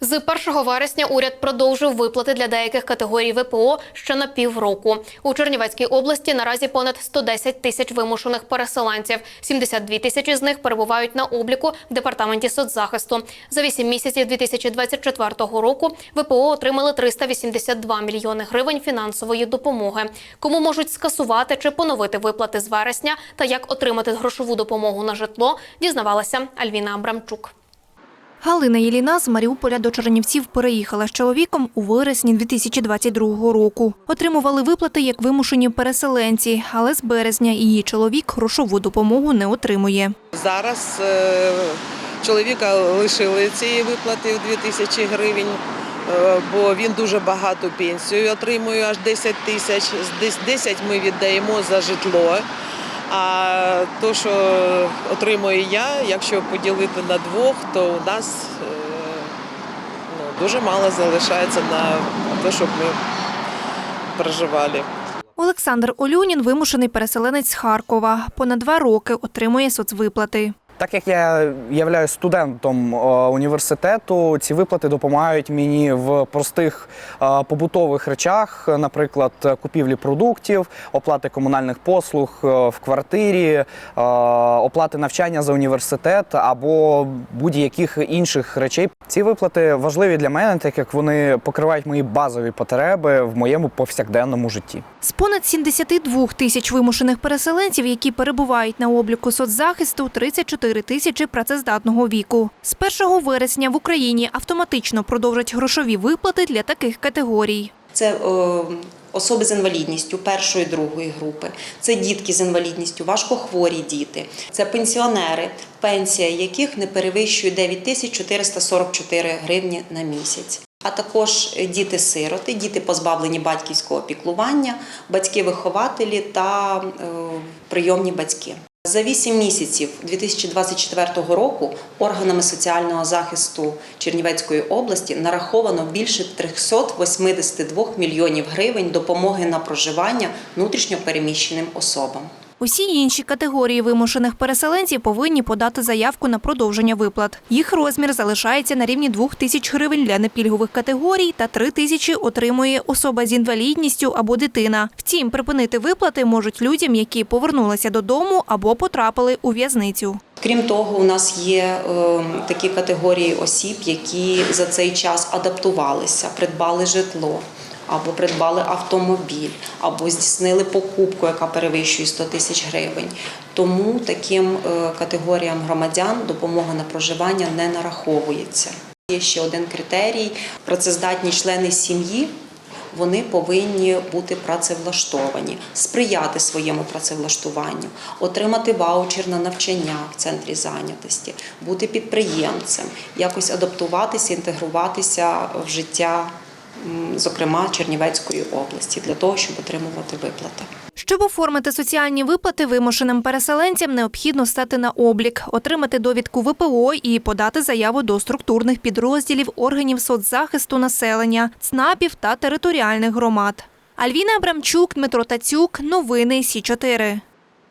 З 1 вересня уряд продовжив виплати для деяких категорій ВПО ще на півроку. У Чернівецькій області наразі понад 110 тисяч вимушених переселенців. 72 тисячі з них перебувають на обліку в департаменті соцзахисту. За 8 місяців 2024 року ВПО отримали 382 мільйони гривень фінансової допомоги. Кому можуть скасувати чи поновити виплати з вересня та як отримати грошову допомогу на житло, дізнавалася Альвіна Абрамчук. Галина Єліна з Маріуполя до Чернівців переїхала з чоловіком у вересні 2022 року. Отримували виплати як вимушені переселенці, але з березня її чоловік грошову допомогу не отримує. Зараз е, чоловіка лишили цієї виплати в 2000 гривень, е, бо він дуже багато пенсію отримує, аж 10 тисяч. З 10 ми віддаємо за житло. А то, що отримую я, якщо поділити на двох, то у нас е, ну, дуже мало залишається на те, щоб ми проживали. Олександр Олюнін вимушений переселенець з Харкова. Понад два роки отримує соцвиплати. Так як я являюсь студентом е, університету, ці виплати допомагають мені в простих е, побутових речах, наприклад, купівлі продуктів, оплати комунальних послуг е, в квартирі, оплати навчання за університет або будь-яких інших речей. Ці виплати важливі для мене, так як вони покривають мої базові потреби в моєму повсякденному житті. З понад 72 тисяч вимушених переселенців, які перебувають на обліку соцзахисту, 34 тисячі працездатного віку. З 1 вересня в Україні автоматично продовжать грошові виплати для таких категорій. Це е, особи з інвалідністю першої другої групи, це дітки з інвалідністю, важкохворі діти, це пенсіонери, пенсія яких не перевищує 9444 гривні на місяць. А також діти-сироти, діти позбавлені батьківського піклування, батьки-вихователі та е, прийомні батьки. За 8 місяців 2024 року органами соціального захисту Чернівецької області нараховано більше 382 мільйонів гривень допомоги на проживання внутрішньопереміщеним особам. Усі інші категорії вимушених переселенців повинні подати заявку на продовження виплат. Їх розмір залишається на рівні 2 тисяч гривень для непільгових категорій та 3 тисячі отримує особа з інвалідністю або дитина. Втім, припинити виплати можуть людям, які повернулися додому або потрапили у в'язницю. Крім того, у нас є е, такі категорії осіб, які за цей час адаптувалися, придбали житло. Або придбали автомобіль, або здійснили покупку, яка перевищує 100 тисяч гривень. Тому таким е, категоріям громадян допомога на проживання не нараховується. Є ще один критерій: працездатні члени сім'ї вони повинні бути працевлаштовані, сприяти своєму працевлаштуванню, отримати ваучер на навчання в центрі зайнятості, бути підприємцем, якось адаптуватися, інтегруватися в життя, зокрема Чернівецької області, для того, щоб отримувати виплати. Щоб оформити соціальні виплати вимушеним переселенцям, необхідно стати на облік, отримати довідку ВПО і подати заяву до структурних підрозділів органів соцзахисту населення, ЦНАПів та територіальних громад. Альвіна Абрамчук, Дмитро Тацюк. Новини Сі 4